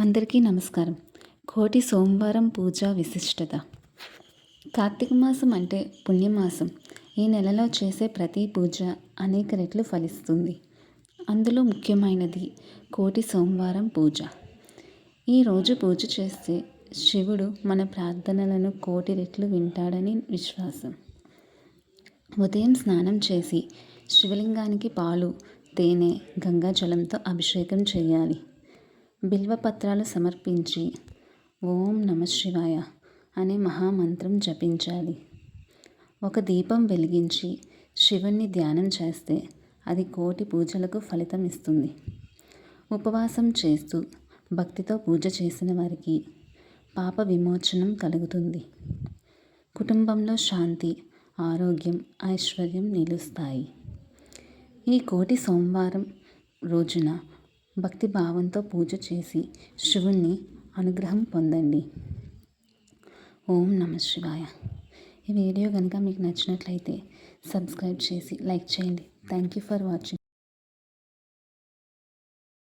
అందరికీ నమస్కారం. కోటి సోమవారం పూజ విశిష్టత. కార్తీక మాసం అంటే పుణ్యమాసం. ఈ నెలలో చేసే ప్రతి పూజ అనేక రెట్లు ఫలిస్తుంది. అందులో ముఖ్యమైనది కోటి సోమవారం పూజ. ఈరోజు పూజ చేస్తే శివుడు మన ప్రార్థనలను కోటి రెట్లు వింటాడని విశ్వాసం. ఉదయం స్నానం చేసి శివలింగానికి పాలు తేనె గంగాజలంతో అభిషేకం చేయాలి. బిల్వపత్రాలు సమర్పించి ఓం నమ శివాయ అనే మహామంత్రం జపించాలి. ఒక దీపం వెలిగించి శివుణ్ణి ధ్యానం చేస్తే అది కోటి పూజలకు ఫలితం ఇస్తుంది. ఉపవాసం చేస్తూ భక్తితో పూజ చేసిన వారికి పాప విమోచనం కలుగుతుంది. కుటుంబంలో శాంతి ఆరోగ్యం ఐశ్వర్యం నిలుస్తాయి. ఈ కోటి సోమవారం రోజున భక్తి భావంతో పూజ చేసి శివుణ్ణి అనుగ్రహం పొందండి. ఓం నమ శివాయ. ఈ వీడియో కనుక మీకు నచ్చినట్లయితే సబ్స్క్రైబ్ చేసి లైక్ చేయండి. Thank you for watching